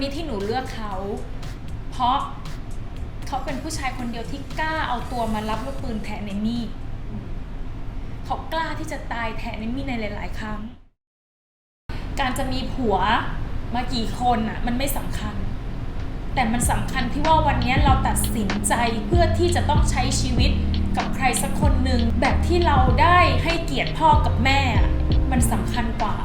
นี้ที่หนูเลือกเขา เพราะเขาเป็นผู้ชายคนเดียวที่กล้าเอาตัวมารับลูกปืนแทนในมี่เขากล้าที่จะตายแทนในมี่ในหลาย ๆ ครั้ง การจะมีผัวมากี่คนอะ มันไม่สำคัญ แต่มันสำคัญที่ว่าวันนี้เราตัดสินใจเพื่อที่จะต้องใช้ชีวิตกับใครสักคนหนึ่งแบบที่เราได้ให้เกียรติพ่อกับแม่ มันสำคัญกว่า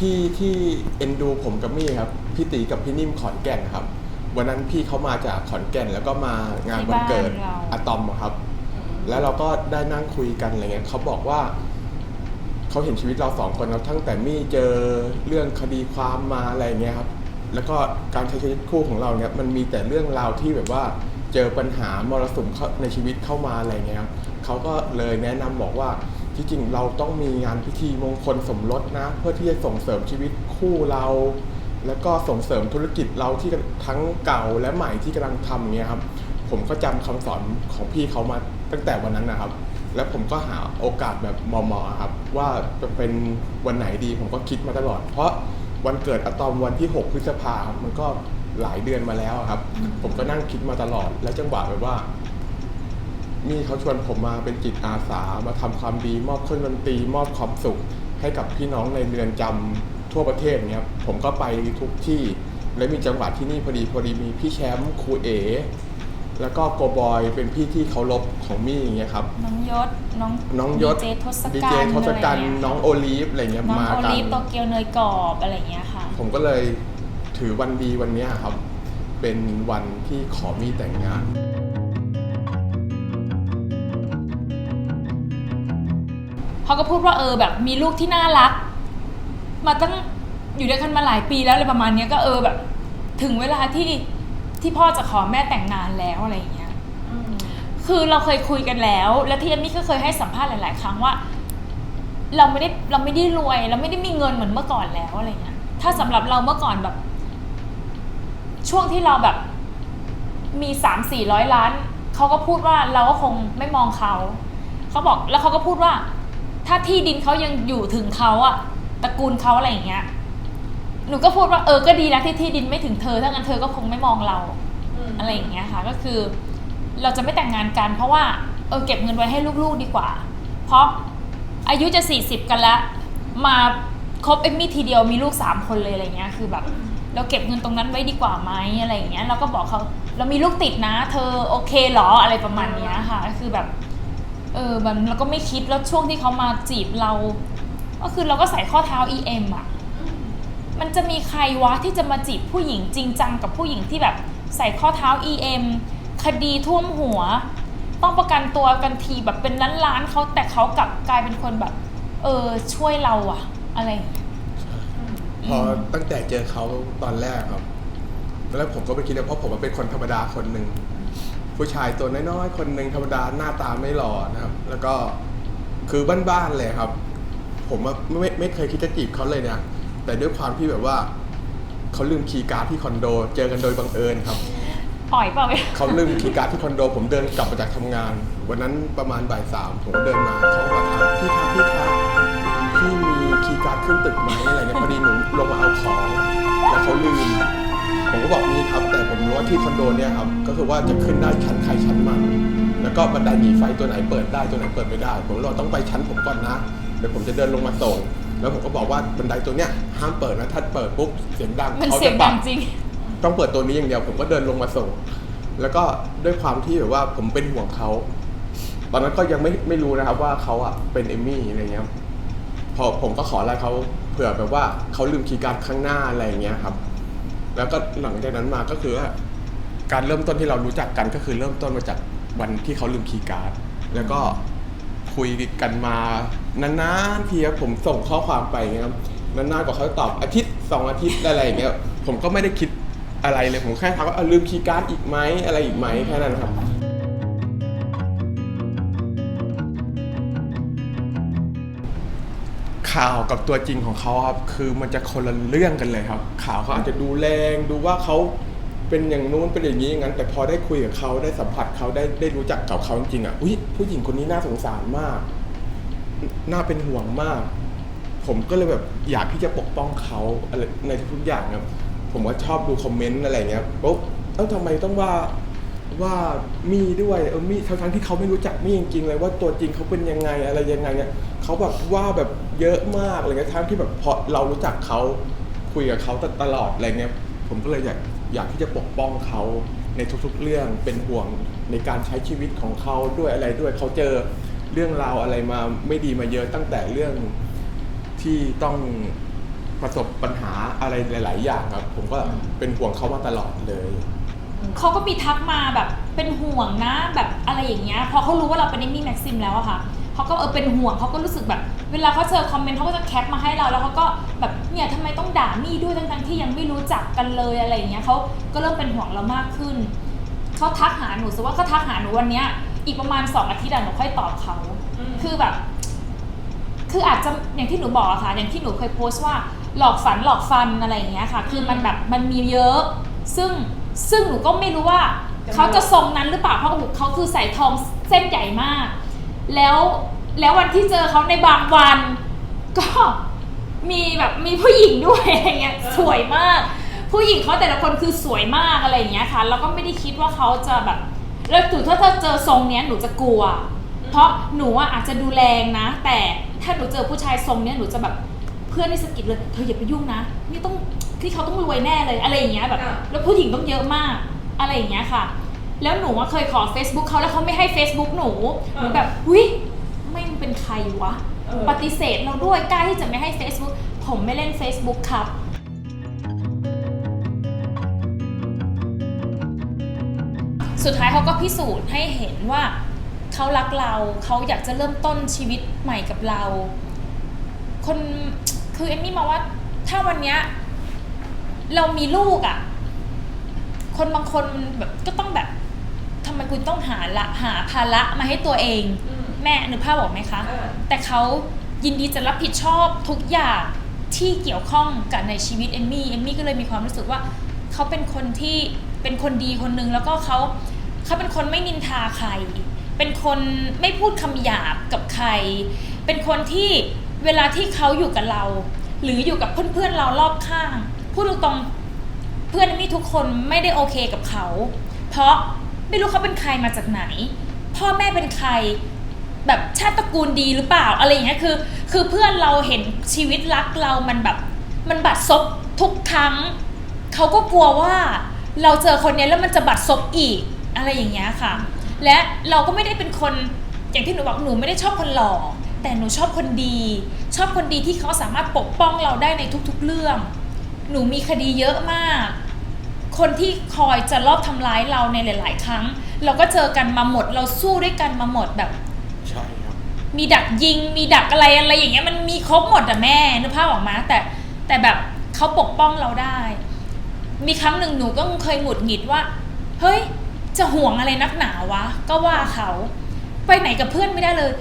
พี่ที่เอ็นดูผมกับมี่ครับพี่ตีกับพี่นิ่มขอนแก่นครับ วันนั้นพี่เขามาจากขอนแก่นแล้วก็มางานวันเกิดที่บ้านเรา อะตอมอะครับ แล้วเราก็ได้นั่งคุยกันอะไรเงี้ยเขาบอกว่า เขาเห็นชีวิตเราสองคนครับตั้งแต่มี่เจอเรื่องคดีความมาอะไรเงี้ยครับ แล้วก็การใช้ชีวิตคู่ของเราเนี่ยมันมีแต่เรื่องราวที่แบบว่าเจอปัญหามรสุมเข้าในชีวิตเข้ามาอะไรเงี้ยครับเขาก็เลยแนะนำบอกว่า ที่จริงเราต้องมีงานพิธีมงคลสมรสนะ เพื่อที่จะส่งเสริมชีวิตคู่เรา แล้วก็ส่งเสริมธุรกิจเราที่ทั้งเก่าและใหม่ที่กำลังทำเงี้ยครับผมก็จำคำสอนของพี่เขามาตั้งแต่วันนั้นนะครับ แล้วผมก็หาโอกาสแบบเหมาะๆครับ ว่าจะเป็นวันไหนดีผมก็คิดมาตลอด เพราะวันเกิดอะตอมวันที่ 6 พฤษภาครับมันก็หลายเดือนมาแล้วครับ ผมก็นั่งคิดมาตลอด แล้วจังหวะแบบว่า มีเขาชวนผมมาเป็นจิตอาสามาทำความดี มอบเครื่องดนตรีมอบความสุข ให้กับพี่น้องในเรือนจำทั่วประเทศเนี้ยผมก็ไปทุกที่ และมีจังหวะที่นี่พอดีพอดีมีพี่แชมป์ครูเอแล้วก็โกบอยเป็นพี่ที่เคารพของมี่อย่างเงี้ยครับ น้องยศ น้องน้องยศดีเจทศดีกัเจณฐ์ทศกัณฐ์ะไรเยน้องโอลีฟอะไรเงี้ยน้องมาโอกันลิฟโตเกียวเนยกรอบอะไรอย่างเงี้ยค่ะ ผมก็เลยถือวันดีวันเนี้ยครับ เป็นวันที่ขอมี่แต่งงาน เขาก็พูดว่าเออแบบมีลูกที่น่ารัก มาตั้งอยู่ด้วยกันมาหลายปีแล้วอะไรประมาณเนี้ยก็เออแบบ ถึงเวลาที่ที่พ่อจะขอแม่แต่งงานแล้วอะไรอย่างเงี้ยคือเราเคยคุยกันแล้ว และที่เอมมี่ก็เคยให้สัมภาษณ์หลาย ๆ ครั้งว่า เราไม่ได้เราไม่ได้รวย เราไม่ได้มีเงินเหมือนเมื่อก่อนแล้วอะไรเงี้ย ถ้าสำหรับเราเมื่อก่อนแบบ ช่วงที่เราแบบมีสามสี่ร้อยล้าน เขาก็พูดว่าเราก็คงไม่มองเขา เขาบอกแล้วเขาก็พูดว่า ถ้าที่ดินเขายังอยู่ถึงเขาอะตระกูลเขาอะไรอย่างเงี้ย หนูก็พูดว่าเออก็ดีนะที่ที่ดินไม่ถึงเธอถ้างั้นเธอก็คงไม่มองเราอะไรอย่างเงี้ยค่ะ ก็คือ เราจะไม่แต่งงานกัน เพราะว่าเออเก็บเงินไว้ให้ลูกๆดีกว่า เพราะอายุจะสี่สิบกันแล้วมาคบเอมมี่ทีเดียวมีลูกสามคนเลยอะไรเงี้ยคือแบบ เราเก็บเงินตรงนั้นไว้ดีกว่าไหมอะไรอย่างเงี้ยเราก็บอกเขาเรามีลูกติดนะ เธอโอเคเหรออะไรประมาณเนี้ยค่ะ ก็คือแบบ เออมันเราก็ไม่คิดแล้วช่วงที่เขามาจีบเรา ก็คือเราก็ใส่ข้อเท้า EM อะ มันจะมีใครวะที่จะมาจีบผู้หญิงจริงจังกับผู้หญิงที่แบบใส่ข้อเท้า EM คดีท่วมหัว ต้องประกันตัวกันทีแบบเป็นล้านๆเขาแต่เขากลับกลายเป็นคนแบบ เออช่วยเราอะอะไรอย่างเงี้ยพอตั้งแต่เจอเขาตอนแรกครับแล้วผมก็ไปคิดว่าเพราะผมเป็นคนธรรมดาคนหนึ่ง ผู้ชายตัวน้อยๆคนหนึ่งธรรมดาหน้าตาไม่หล่อนะครับ แล้วก็คือบ้านๆเลยครับ ผมอะไม่ไม่เคยคิดจะจีบเขาเลยนะแต่ด้วยความที่แบบว่าเขาลืมคีย์การ์ดที่คอนโด เจอกันโดยบังเอิญครับ ปล่อยเปล่าเขาลืมคีย์การ์ดที่คอนโด ผมเดินกลับมาจากทำงาน วันนั้นประมาณบ่ายสามผมก็เดินมาเขาก็มาถามพี่ครับพี่ครับพี่มีคีย์การ์ดขึ้นตึกไหมอะไรเงี้ยพอดีหนูลงมาเอาของ แล้วเขาลืม ผมก็บอกมีครับแต่ผมรู้ ว่าที่คอนโดเนี่ยครับก็คือว่าจะขึ้นได้ชั้นใครชั้นมันแล้วก็บันไดหนีไฟตัวไหนเปิดได้ตัวไหนเปิดไม่ได้ ผมก็เลยต้องไปชั้นผมก่อนนะเดี๋ยวผมจะเดินลงมาส่ง แล้วผมก็บอกว่าบันไดตัวเนี้ยห้ามเปิดนะถ้าเปิดปุ๊บเสียงดังมันเขาเสียจะงปดัรับงจริง ต้องเปิดตัวนี้อย่างเดียวผมก็เดินลงมาส่ง แล้วก็ด้วยความที่แบบว่าผมเป็นห่วงเขาตอนนั้นก็ยังไม่ไม่รู้นะครับว่าเขาอะเป็นเอมมี่อะไรเงี้ยพอผมก็ขออะไรเขาเผื่อแบบว่าเขาลืมคีย์การ์ดข้างหน้าอะไรอย่างเงี้ยครับ แล้วก็หลังจากนั้นมาก็คือว่า การเริ่มต้นที่เรารู้จักกันก็คือเริ่มต้นมาจากวันที่เขาลืมคีย์การ์ดแล้วก็คุยกันมานานๆทีครับผมส่งข้อความไปอย่างเงี้ยครับนานๆกว่าเขาตอบอาทิตย์สองอาทิตย์อะไรอย่างเงี้ยผมก็ไม่ได้คิดอะไรเลยผมแค่ถามว่าเออลืมคีย์การ์ดอีกไหมอะไรอีกไหมแค่นั้นครับข่าวกับตัวจริงของเขาครับคือมันจะคนละเรื่องกันเลยครับ ข่าวเขาอาจจะดูแรงดูว่าเขา เป็นอย่างนู้นเป็นอย่างนี้อย่างนั้น แต่พอได้คุยกับเขาได้สัมผัสเขาได้ได้รู้จักกับเขาจริงๆอะอุ้ยผู้หญิงคนนี้น่าสงสารมาก น่าเป็นห่วงมาก ผมก็เลยแบบอยากที่จะปกป้องเขาอะไรในทุกอย่างครับผมก็ชอบดูคอมเมนต์อะไรเงี้ยปุ๊บเอ้าทำไมต้องว่าว่ามีด้วยเออมีทั้งๆที่เขาไม่รู้จักมีจริงๆเลยว่าตัวจริงเขาเป็นยังไงอะไรยังไงเนี่ยเขาแบบว่าแบบเยอะมากอะไรเงี้ยทั้งที่แบบพอเรารู้จักเขาคุยกับเขาตลอดอะไรเงี้ยผมก็เลยอยาก อยากที่จะปกป้องเขาในทุกๆเรื่องเป็นห่วงในการใช้ชีวิตของเขาด้วยอะไรด้วยเขาเจอเรื่องราวอะไรมาไม่ดีมาเยอะตั้งแต่เรื่องที่ต้องประสบปัญหาอะไรหลาย ๆ อย่างครับ ผมก็เป็นห่วงเขามาตลอดเลยเขาก็มีทักมาแบบเป็นห่วงนะแบบอะไรอย่างเงี้ยพอเขารู้ว่าเราเป็นเอมมี่แม็กซิมแล้วอะค่ะ เขาก็เออเป็นห่วงเขาก็รู้สึกแบบ เวลาเขาเจอคอมเมนต์เขาก็จะแคปมาให้เราแล้วเขาก็แบบเนี่ยทำไมต้องด่ามี่ด้วยทั้งๆที่ยังไม่รู้จักกันเลยอะไรอย่างเงี้ยเขาก็เริ่มเป็นห่วงเรามากขึ้นเขาทักหาหนูสมมติว่าเขาทักหาหนูวันเนี้ยอีกประมาณสองอาทิตย์อะหนูค่อยตอบเขาคือแบบ คืออาจจะอย่างที่หนูบอกอะค่ะ อย่างที่หนูเคยโพสต์ว่าหลอกฝันหลอกฟันอะไรอย่างเงี้ยค่ะ คือมันแบบมันมีเยอะ ซึ่งซึ่งหนูก็ไม่รู้ว่าเขาจะทรงนั้นหรือเปล่าเพราะเขาคือใส่ทองเส้นใหญ่มาก แล้วแล้ววันที่เจอเขาในบางวัน ก็มีแบบมีผู้หญิงด้วยอะไรเงี้ยสวยมาก ผู้หญิงเขาแต่ละคนคือสวยมากอะไรอย่างเงี้ยค่ะ แล้วก็ไม่ได้คิดว่าเขาจะแบบแล้วถือถ้าเจอทรงเนี้ยหนูจะกลัว เพราะหนูอะอาจจะดูแรงนะ แต่ถ้าหนูเจอผู้ชายทรงเนี้ยหนูจะแบบเพื่อนนี่สะกิดเลยเธออย่าไปยุ่งนะนี่ต้องที่เขาต้องรวยแน่เลยอะไรอย่างเงี้ยแบบอะแล้วผู้หญิงต้องเยอะมากอะไรอย่างเงี้ยค่ะ แล้วหนูอะเคยขอ Facebook เขาแล้วเขาไม่ให้ Facebook หนูหนูแบบวิไม่งเป็นใครวะ เออ ปฏิเสธเราด้วยกล้าที่จะไม่ให้ Facebook ผมไม่เล่น Facebook ครับ สุดท้ายเขาก็พิสูจน์ให้เห็นว่าเขารักเราเขาอยากจะเริ่มต้นชีวิตใหม่กับเรา คนคือเอมมี่มองว่าถ้าวันเนี้ยเรามีลูกอะ่ะ คนบางคนมันแบบก็ต้องแบบ ทำไมคุณต้องหาละหาภาระมาให้ตัวเอง อืม แม่นึกภาพบอกไหมคะ เออ แต่เขายินดีจะรับผิดชอบทุกอย่างที่เกี่ยวข้องกับในชีวิตเอมมี่เอมมี่ก็เลยมีความรู้สึกว่าเขาเป็นคนที่เป็นคนดีคนหนึ่งแล้วก็เขาเขาเป็นคนไม่นินทาใคร เป็นคนไม่พูดคำหยาบกับใคร เป็นคนที่เวลาที่เขาอยู่กับเรา หรืออยู่กับเพื่อนๆเรารอบข้างพูดตรงๆ เพื่อนเอมมี่ทุกคนไม่ได้โอเคกับเขา เพราะ ไม่รู้เขาเป็นใครมาจากไหน พ่อแม่เป็นใคร แบบชาติตระกูลดีหรือเปล่าอะไรอย่างเงี้ยคือ คือเพื่อนเราเห็นชีวิตรักเรามันแบบ มันบัดซบทุกครั้งเขาก็กลัวว่าเราเจอคนเนี้ยแล้วมันจะบัดซบอีกอะไรอย่างเงี้ยค่ะ และเราก็ไม่ได้เป็นคนอย่างที่หนูบอกหนูไม่ได้ชอบคนหล่อแต่หนูชอบคนดี ชอบคนดีที่เขาสามารถปกป้องเราได้ในทุกๆเรื่อง หนูมีคดีเยอะมาก คนที่คอยจะรอบทำร้ายเราในหลาย ๆ ครั้ง เราก็เจอกันมาหมด เราสู้ด้วยกันมาหมดแบบ ใช่ครับ มีดักยิง มีดักอะไรอะไรอย่างเงี้ยมันมีครบหมดอะแม่นึกภาพออกมาแต่แต่แบบเขาปกป้องเราได้ มีครั้งหนึ่งหนูก็เคยหงุดหงิดว่า เฮ้ย จะห่วงอะไรนักหนาวะ ก็ว่าเขาไปไหนกับเพื่อนไม่ได้เลย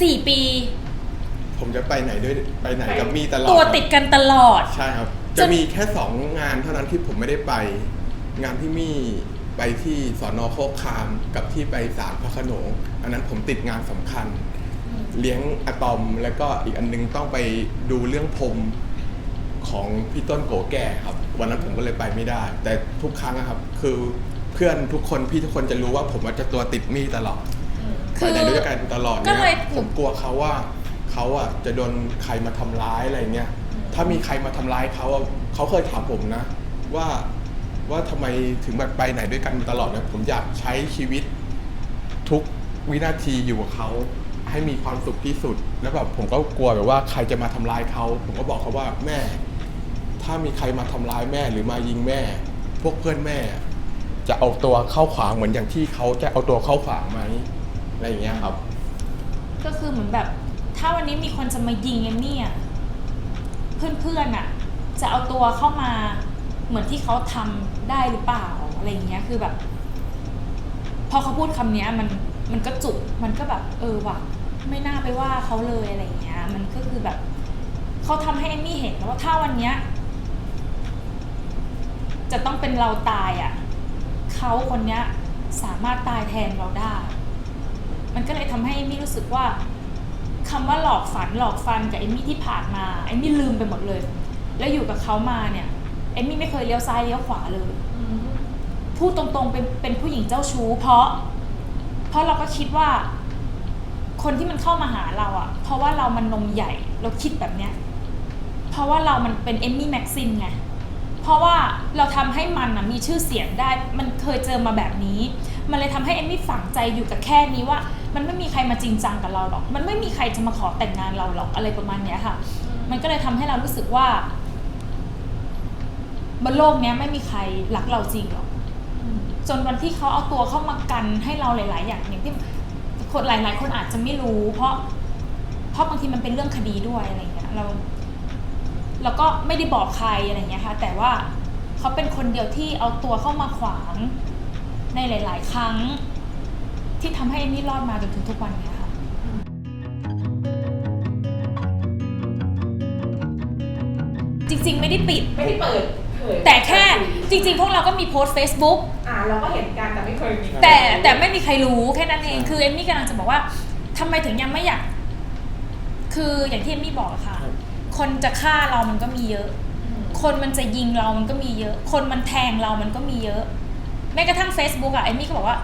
สี่ปี ผมจะไปไหนด้วยไปไหนกับมี่ตลอดตัวครับติดกันตลอด ใช่ครับ จนจะมีแค่สองงานเท่านั้นที่ผมไม่ได้ไป งานที่มี่ไปที่สอนอโคกคามกับที่ไปศาลพระโขนงอันนั้นผมติดงานสำคัญ เลี้ยงอะตอมแล้วก็อีกอันนึงต้องไปดูเรื่องพรมของพี่ต้นโกแก่ครับ วันนั้นผมก็เลยไปไม่ได้ แต่ทุกครั้งอะครับ คือเพื่อนทุกคนพี่ทุกคนจะรู้ว่าผมว่าจะตัวติดมี่ตลอดคืไปอไหนด้วยกันตลอดก็เนี่ยเลยผมกลัวเขาว่าเขาอะจะโดนใครมาทำร้ายอะไรเงี้ย ถ้ามีใครมาทำร้ายเขาอะเขาเคยถามผมนะ ว่าว่าทำไมถึงแบบไปไหนด้วยกันตลอดเนี่ยผมอยากใช้ชีวิตทุกวินาทีอยู่กับเขาให้มีความสุขที่สุด แล้วแบบผมก็กลัวแบบว่าใครจะมาทำร้ายเขาผมก็บอกเขาว่าแม่ ถ้ามีใครมาทำร้ายแม่หรือมายิงแม่ พวกเพื่อนแม่ จะเอาตัวเข้าขวางเหมือนอย่างที่เขาจะเอาตัวเข้าขวางไหมอะไรอย่างเงี้ยครับ ก็คือเหมือนแบบ ถ้าวันนี้มีคนจะมายิงเอมมี่อะ เพื่อนๆอะจะเอาตัวเข้ามาเหมือนที่เขาทำได้หรือเปล่าอะไรอย่างเงี้ยคือแบบ พอเขาพูดคำเนี้ยมันมันก็จุกมันก็แบบเออว่ะไม่น่าไปว่าเขาเลยอะไรอย่างเงี้ย มันก็คือแบบเขาทำให้เอมมี่เห็นว่าถ้าวันเนี้ยจะต้องเป็นเราตายอะ่ะเขาคนเนี้ยสามารถตายแทนเราได้ มันก็เลยทำให้เอมมี่รู้สึกว่า คำว่าหลอกฝันหลอกฟันกับเอมมี่ที่ผ่านมาเอมมี่ลืมไปหมดเลย แล้วอยู่กับเขามาเนี่ยเอมมี่ไม่เคยเลี้ยวซ้ายเลี้ยวขวาเลยพูดตรงๆเป็นเป็นผู้หญิงเจ้าชู้ เพราะ เพราะเราก็คิดว่า คนที่มันเข้ามาหาเราอะเพราะว่าเรามันนมใหญ่เราคิดแบบเนี้ย เพราะว่าเรามันเป็นเอมมี่แม็กซิมไงเพราะว่าเราทำให้มันอะมีชื่อเสียงได้ มันเคยเจอมาแบบนี้ มันเลยทำให้เอมมี่ฝังใจอยู่กับแค่นี้ว่า มันไม่มีใครมาจริงจังกับเราหรอก มันไม่มีใครจะมาขอแต่งงานเราหรอกอะไรประมาณเนี้ยค่ะ มันก็เลยทำให้เรารู้สึกว่า บนโลกเนี้ยไม่มีใครรักเราจริงหรอกจนวันที่เขาเอาตัวเข้ามากันให้เราหลาย ๆ อย่างอย่างที่คนหลาย ๆ คนอาจจะไม่รู้ เพราะ เพราะบางทีมันเป็นเรื่องคดีด้วยอะไรเงี้ยเราเราก็ไม่ได้บอกใครอะไรเงี้ยค่ะ แต่ว่าเขาเป็นคนเดียวที่เอาตัวเข้ามาขวางในหลาย ๆ ครั้ง ที่ทำให้เอมมี่รอดมาจนถึงทุกวันเนี้ยค่ะ จริง ๆ ไม่ได้ปิด ไม่ได้เปิดเผยแต่แค่จริง ๆ พวกเราก็มีโพสต์ Facebook อ่าเราก็เห็นกันแต่ไม่เคยมี แต่แต่ไม่มีใครรู้แค่นั้นเองคือเอมมี่กำลังจะบอกว่าทำไมถึงยังไม่อยาก คืออย่างที่เอมมี่บอกอะค่ะ ครับคนจะฆ่าเรามันก็มีเยอะ คนมันจะยิงเรามันก็มีเยอะ คนมันแทงเรามันก็มีเยอะ แม้กระทั่ง Facebook อะเอมมี่ก็บอกว่า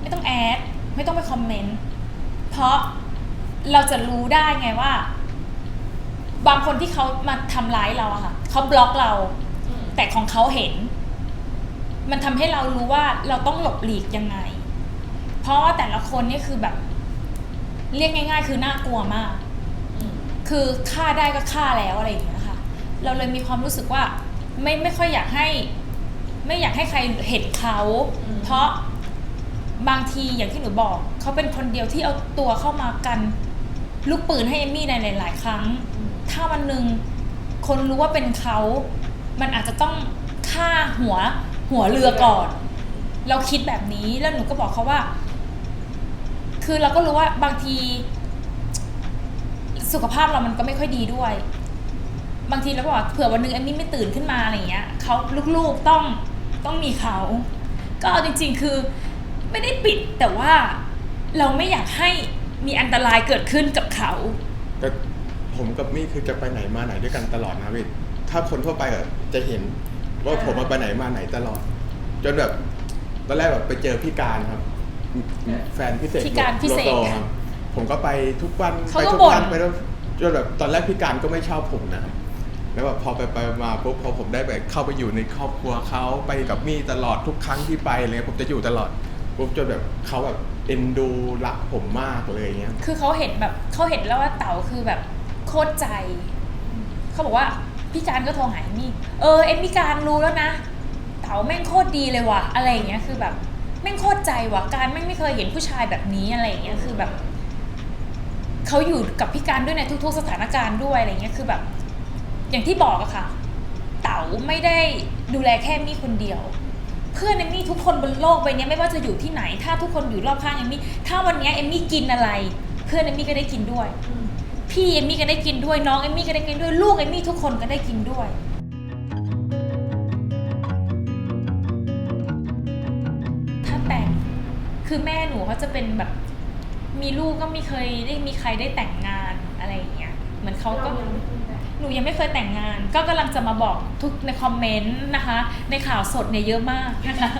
ไม่ต้องแอด ไม่ต้องไปคอมเมนต์ เพราะเราจะรู้ได้ไงว่า บางคนที่เขามาทำร้ายเราอะค่ะเขาบล็อกเรา แต่ของเขาเห็น มันทำให้เรารู้ว่าเราต้องหลบหลีกยังไง เพราะว่าแต่ละคนนี่คือแบบ เรียกง่าย ๆ คือน่ากลัวมาก คือฆ่าได้ก็ฆ่าแล้วอะไรอย่างเงี้ยค่ะ เราเลยมีความรู้สึกว่า ไม่ไม่ค่อยอยากให้ ไม่อยากให้ใครเห็นเขา เพราะ บางทีอย่างที่หนูบอก เขาเป็นคนเดียวที่เอาตัวเข้ามากันลูกปืนให้เอมมี่ในหลาย ๆ ครั้ง ถ้าวันหนึ่งคนรู้ว่าเป็นเขา มันอาจจะต้องฆ่าหัวหัวเรือก่อน เราคิดแบบนี้แล้วหนูก็บอกเขาว่า คือเราก็รู้ว่าบางที สุขภาพเรามันก็ไม่ค่อยดีด้วย บางทีเราก็บอกเผื่อวันหนึ่งเอมมี่ไม่ตื่นขึ้นมาอะไรเงี้ยเขาลูกๆต้องต้องมีเขา ก็เอาจริง ๆ คือ ไม่ได้ปิดแต่ว่าเราไม่อยากให้มีอันตรายเกิดขึ้นกับเขา แต่ผมกับมี่คือจะไปไหนมาไหนด้วยกันตลอดนะพี่ถ้าคนทั่วไปอะจะเห็นว่าผมมาไปไหนมาไหนตลอด จนแบบตอนแรกแบบไปเจอพี่การครับ แฟนพิเศษพี่การพิเศษโลโซครับผมก็ไปทุกวันเขาไปก็ทุกบ่นวันไปแล้วจนแบบตอนแรกพี่การก็ไม่ชอบผมนะครับแล้วแบบพอไปไปมาปุ๊บพอผมได้ไปเข้าไปอยู่ในครอบครัวเขาไปกับมี่ตลอดทุกครั้งที่ไปอะไรเลยผมจะอยู่ตลอด ปุ๊บจนแบบเขาแบบเอ็นดูรักผมมากเลยอย่างเงี้ย คือเขาเห็นแบบเขาเห็นแล้วว่าเต๋าคือแบบโคตรใจ เขาบอกว่าพี่การก็โทรหาเอมมี่เออเอ็มมี่การรู้แล้วนะ เต๋าแม่งโคตรดีเลยว่ะอะไรอย่างเงี้ยคือแบบแม่งโคตรใจว่ะการแม่งไม่เคยเห็นผู้ชายแบบนี้อะไรอย่างเงี้ยคือแบบเขาอยู่กับพี่การด้วยในทุก ๆ สถานการณ์ด้วยอะไรเงี้ยคือแบบ อย่างที่บอกอะค่ะ เต๋าไม่ได้ดูแลแค่มี่คนเดียว เพื่อนเอมมี่ทุกคนบนโลกใบนี้ไม่ว่าจะอยู่ที่ไหน ถ้าทุกคนอยู่รอบข้างเอมมี่ถ้าวันนี้เอมมี่กินอะไร เพื่อนเอมมี่ก็ได้กินด้วย พี่เอมมี่ก็ได้กินด้วยน้องเอมมี่ก็ได้กินด้วยลูกเอมมี่ทุกคนก็ได้กินด้วย ถ้าแต่งคือแม่หนูเขาจะเป็นแบบ มีลูกก็ไม่เคยได้มีใครได้แต่งงานอะไรอย่างเงี้ยเหมือนเขาก็ หนูยังไม่เคยแต่งงาน ก็กำลังจะมาบอกทุกในคอมเมนต์นะคะ ในข่าวสดเนี่ยเยอะมากนะคะ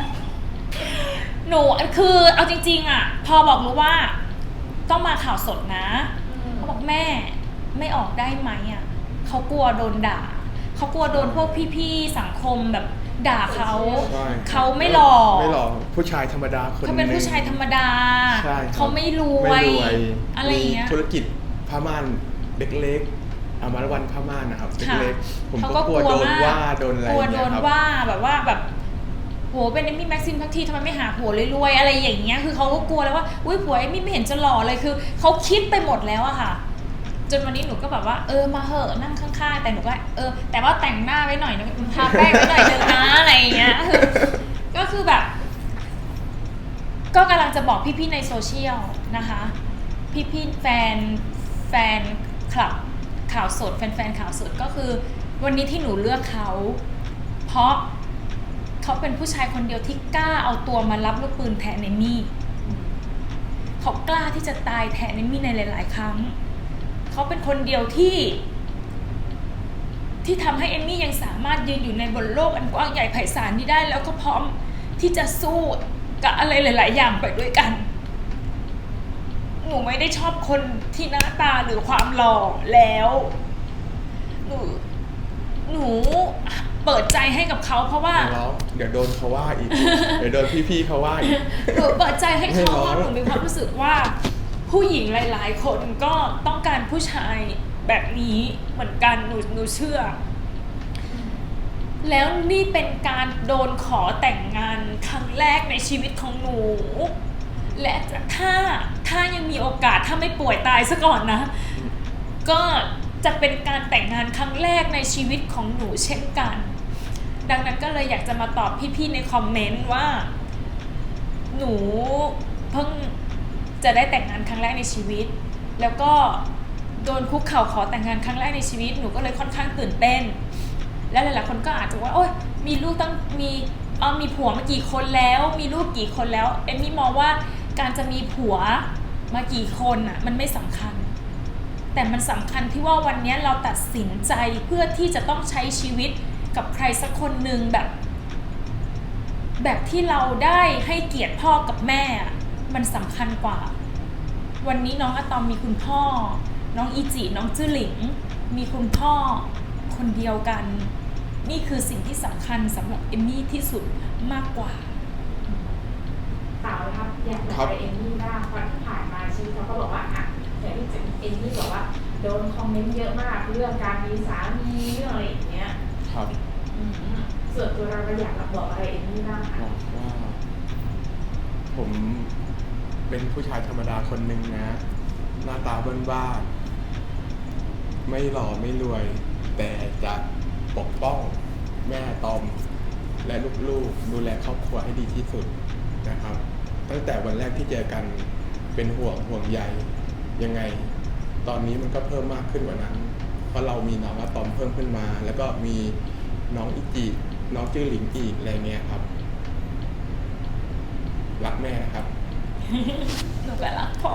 หนูคือเอาจริง ๆ อะ พอบอกรู้ว่าต้องมาข่าวสดนะเขาบอกแม่ไม่ออกได้ไหมอะเขากลัวโดนด่าเขากลัวโดนพวกพี่ๆสังคมแบบด่าเขา ใช่เขาไม่หล่อ ไม่หล่อผู้ชายธรรมดาคนเขาเป็นหงผู้ชายธรรมดา ใช่ครับเขาไม่รวไม่ยรวยอะไรอย่างเงี้ย มีธุรกิจผ้าม่านเล็กๆ อามาวันผ้าม่านนะครับค่ะเล็กๆผมเขาก็กลัวโดนมว่าโดนอะไรกลัวอย่างโดเงี้ยนครับว่าแบบว่าแบบโหเป็นเอมมี่แม็กซิมทั้งทีทำไมไม่หาผัวรวยๆอะไรอย่างเงี้ยคือเขาก็กลัวแล้วว่าอุ้ยผัวเอมมี่ไม่เห็นจะหล่อเลยคือเขาคิดไปหมดแล้วอะค่ะ จนวันนี้หนูก็แบบว่า เออมาเหอะนั่งข้างๆแต่หนูก็เออ แต่ว่าแต่งหน้าไว้หน่อยนะทาแป้งไว้หน่อยนึงนะอะไรอย่างเงี้ยคือก็คือแบบ ก็กำลังจะบอกพี่ๆในโซเชียลนะคะ พี่ๆแฟนแฟนคลับ ข่าวสดแฟนๆข่าวสดก็คือ วันนี้ที่หนูเลือกเขา เพราะเขาเป็นผู้ชายคนเดียวที่กล้าเอาตัวมารับลูกปืนแทนเอมมี่เขากล้าที่จะตายแทนเอมมี่ในหลาย ๆ ครั้ง เขาเป็นคนเดียวที่ ที่ทำให้เอมมี่ยังสามารถยืนอยู่ในบนโลกอันกว้างใหญ่ไพศาลนี้ได้ แล้วก็พร้อมที่จะสู้กับอะไรหลาย ๆ อย่างไปด้วยกัน นูไม่ได้ชอบคนที่หน้าตาหรือความหล่อแล้ว หนู หนูเปิดใจให้กับเขาเพราะว่าอย่าร้องเดี๋ยวโดนเขาว่าอีก เดี๋ยวโดนพี่ๆเขาว่าอีก หนูเปิดใจให้เขาไม่เพร้องราะหนูมีความรู้สึกว่า ผู้หญิงหลาย ๆ คนก็ต้องการผู้ชายแบบนี้เหมือนกันหนูหนูเชื่อ แล้วนี่เป็นการโดนขอแต่งงานครั้งแรกในชีวิตของหนู และถ้าถ้ายัง มีโอกาสถ้าไม่ป่วยตายซะก่อนนะ ก็จะเป็นการแต่งงานครั้งแรกในชีวิตของหนูเช่นกัน ดังนั้นก็เลยอยากจะมาตอบพี่ๆในคอมเมนต์ว่า หนูเพิ่งจะได้แต่งงานครั้งแรกในชีวิต แล้วก็โดนคุกเข่าขอแต่งงานครั้งแรกในชีวิต หนูก็เลยค่อนข้างตื่นเต้น และหลายๆคนก็อาจจะว่าโอ๊ยมีลูกตั้งมีเออมีผัวมากี่คนแล้ว มีลูกกี่คนแล้ว เอมมี่มองว่าการจะมีผัว มากี่คนอะมันไม่สำคัญ แต่มันสำคัญที่ว่าวันนี้เราตัดสินใจเพื่อที่จะต้องใช้ชีวิตกับใครสักคนหนึ่งแบบ แบบที่เราได้ให้เกียรติพ่อกับแม่มันสำคัญกว่า วันนี้น้องอะตอมมีคุณพ่อ น้องอีจิน้องจื้อหลิง มีคุณพ่อคนเดียวกัน นี่คือสิ่งที่สำคัญสำหรับเอมมี่ที่สุดมากกว่าเต่าครับอยากบไปเอมมี่บ้างเพราะที่ผ่านมา ชีวิตเขาก็บอกว่าอะอย่างที่เอมมี่บอกว่าโดนคอมเมนต์เยอะมากเรื่องการมีสามีเรื่องอะไรอย่างเงี้ยครับอืมส่วนตัวเราเราอยากบอกอะไรเอมมี่บ้างบคะอกว่าผมเป็นผู้ชายธรรมดาคนหนึ่งนะ หน้าตาบ้านๆไม่หล่อไม่รวย แต่จะปกป้องแม่ตอม และลูกๆ ดูแลครอบครัวให้ดีที่สุดนะครับ ตั้งแต่วันแรกที่เจอกัน เป็นห่วงห่วงใยยังไง ตอนนี้มันก็เพิ่มมากขึ้นกว่านั้น เพราะเรามีน้องอะตอมเพิ่มขึ้นมา แล้วก็มีน้องอิจิน้องจื้อหลิงอีกอะไรเงี้ยครับ รักแม่นะครับ หนูก็รักพ่อ